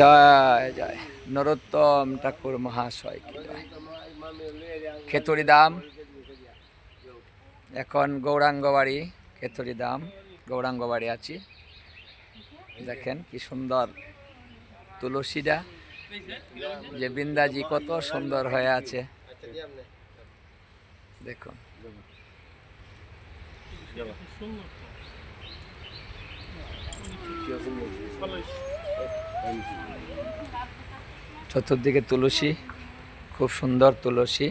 জয় জয়। নরোত্তম ঠাকুর মহাশয় জয়। খেতুরি দাম এখন গৌরাঙ্গ বাড়ি খেতুরি দাম গৌরাঙ্গ বাড়ি আছি। দেখেন কি সুন্দর তুলসীটা যে বৃন্দাজি কত সুন্দর হয়ে আছে। দেখুন। চতুর্দিকে তুলসী খুব সুন্দর তুলসী।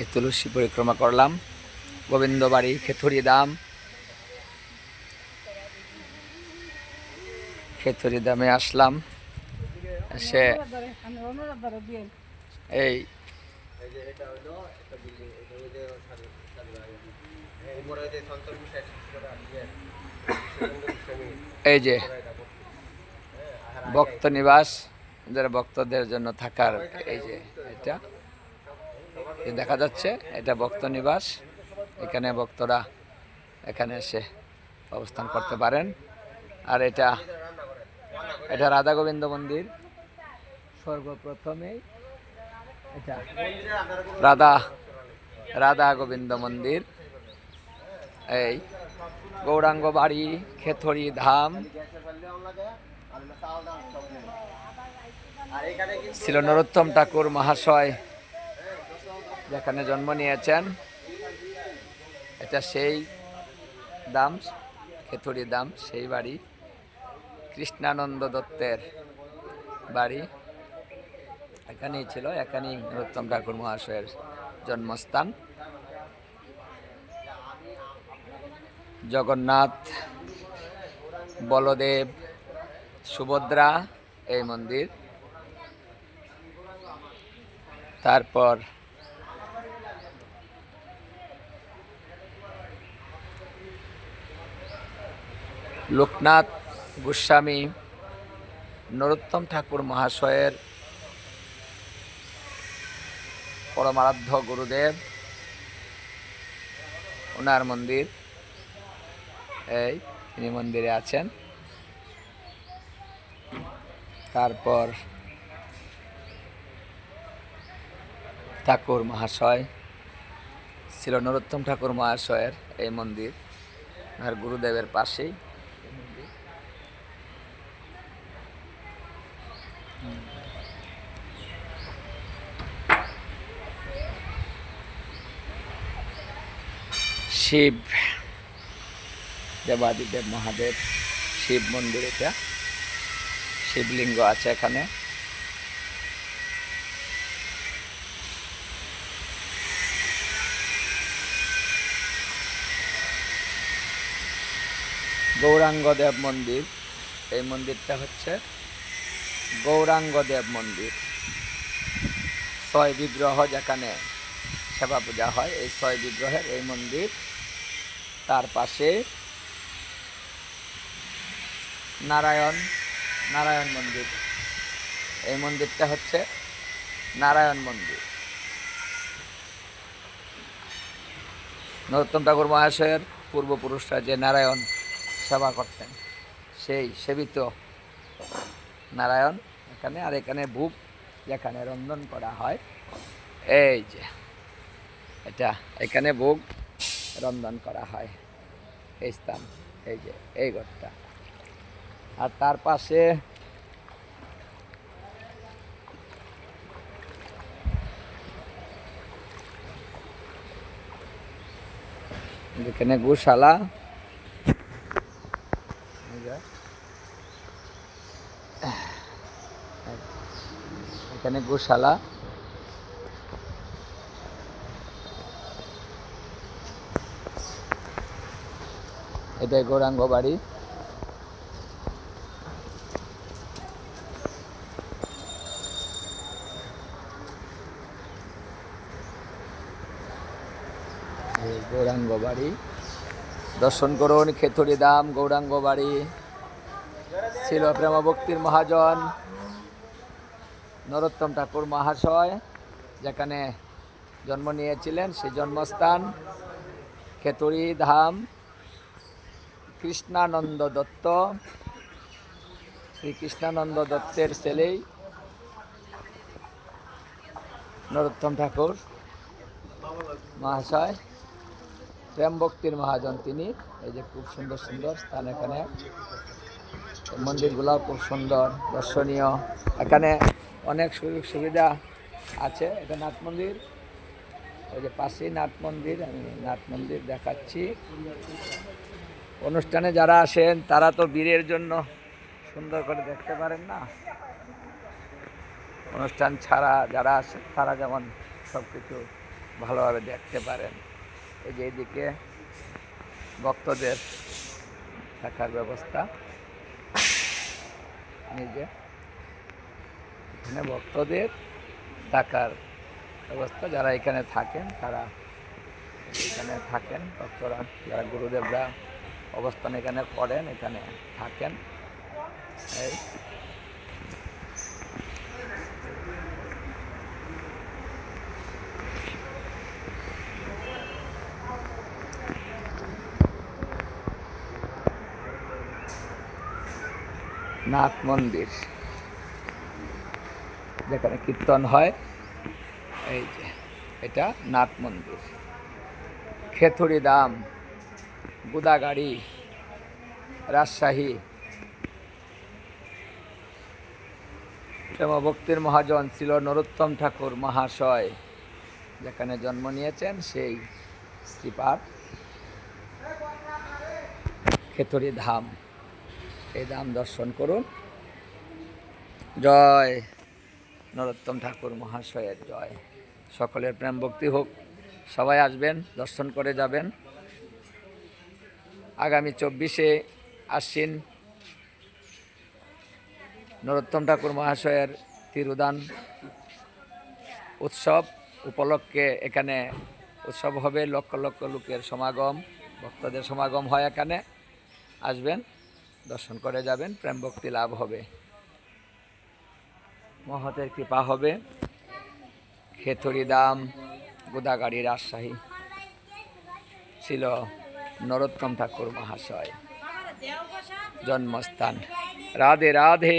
এই তুলসী পরিক্রমা করলাম। গোবিন্দ বাড়ি খেথুরি দাম। খেথুরি দামে আসলাম। সে এই এই যে ভক্ত নিবাস যারা ভক্তদের জন্য থাকার এই যে এটা। দেখা যাচ্ছে এটা ভক্ত নিবাস। এখানে ভক্তরা এখানে এসে অবস্থান করতে পারেন। আর এটা এটা রাধা গোবিন্দ মন্দির। সর্বপ্রথমেই রাধা রাধা গোবিন্দ মন্দির। এই গৌরাঙ্গ বাড়ি খেথরি ধাম। ছিল নরোত্তম ঠাকুর মহাশয় যেখানে জন্ম নিয়েছেন, এটা সেই দাম খেথুরি দাম সেই বাড়ি। কৃষ্ণানন্দ দত্তের বাড়ি। এখানেই ছিল, এখানেই নরোত্তম ঠাকুর মহাশয়ের জন্মস্থান। জগন্নাথ, বলদেব, সুভদ্রা, এই মন্দির। তারপর লোকনাথ গোস্বামী, নরোত্তম ঠাকুর মহাশয়ের পরমারাধ্য গুরুদেব। ওনার মন্দির। এই, তিনি মন্দিরে আছেন। তারপর ঠাকুর মহাশয়, ছিল নরোত্তম ঠাকুর মহাশয়ের এই মন্দির। আর গুরুদেবের পাশেই এই মন্দির। শিব। দেবাদিদেব মহাদেব, শিব মন্দির এটা। শিবলিঙ্গ আছে এখানে। গৌরাঙ্গ দেব মন্দির, এই মন্দিরটা হচ্ছে গৌরাঙ্গ দেব মন্দির। ছয় বিগ্রহ যেখানে সেবা পূজা হয়, এই ছয় বিগ্রহের এই মন্দির তার পাশে নারায়ণ নারায়ণ মন্দির। এই মন্দিরটা হচ্ছে নারায়ণ মন্দির। নরোত্তম ঠাকুর মহাশয়ের পূর্বপুরুষরা যে নারায়ণ সেবা করতেন, সেই সেবিত নারায়ণ এখানে, আর এখানে ভূপ যেখানে রন্ধন করা হয়, এই যে, এটা এখানে ভোগ রন্ধন করা হয়। এই স্থান, এই যে, এই ঘরটা। আর তার পাশে এখানে গোশালা এখানে গোশালা। এটাই গৌরাঙ্গ বাড়ি। গৌরাঙ্গ বাড়ি। দর্শন করুন খেতুরি দাম গৌরাঙ্গ বাড়ি। ছিল প্রেম ভক্তির মহাজন, নরোত্তম ঠাকুর মহাশয়, যেখানে জন্ম নিয়েছিলেন সেই জন্মস্থান খেতড়ি ধাম। কৃষ্ণানন্দ দত্ত। শ্রী কৃষ্ণানন্দ দত্তের ছেলেই নরোত্তম ঠাকুর মহাশয় প্রেম ভক্তির মহাজন তিনি। এই যে খুব সুন্দর সুন্দর স্থান এখানে। মন্দিরগুলো খুব সুন্দর, দর্শনীয়। এখানে অনেক সুযোগ সুবিধা আছে। এটা নাথ মন্দির। ওই যে পাশেই নাথ মন্দির, আমি নাথ মন্দির দেখাচ্ছি। অনুষ্ঠানে যারা আসেন, তারা তো বীরের জন্য সুন্দর করে দেখতে পারেন না? অনুষ্ঠান ছাড়া যারা আসেন, তারা যেমন সব কিছু ভালোভাবে দেখতে পারেন। এই যে এদিকে ভক্তদের থাকার ব্যবস্থা। নিজে এখানে ভক্তদের থাকার ব্যবস্থা, যারা এখানে থাকেন, তারা এখানে থাকেন। ভক্তরা, যারা গুরুদেবরা অবস্থান এখানে করেন, এখানে থাকেন। এই। নাথ মন্দির, যেখানে কীর্তন হয়। এই যে, এটা নাথ মন্দির। খেথুরি দাম গুদাগাড়ি, রাজশাহী। ভক্তির মহাজন ছিল নরোত্তম ঠাকুর মহাশয়, যেখানে জন্ম নিয়েছেন সেই শ্রীপাঠ খেতরি ধাম। এই ধাম দর্শন করুন। জয় নরোত্তম ঠাকুর মহাশয়ের জয়। সকলের প্রেম ভক্তি হোক। সবাই আসবেন, দর্শন করে যাবেন। আগামী চব্বিশে আশ্বিন নরোত্তম ঠাকুর মহাশয়ের তিরুদান উৎসব উপলক্ষে এখানে উৎসব হবে। লক্ষ লক্ষ লোকের সমাগম, ভক্তদের সমাগম হয় এখানে। আসবেন, দর্শন করে যাবেন, প্রেম ভক্তি লাভ হবে। মহতের কৃপা হবে। খেথুরি দাম গোদাগাড়ি রাজশাহী। ছিল নরোত্তম ঠাকুর মহাশয়। জন্মস্থান। রাধে রাধে।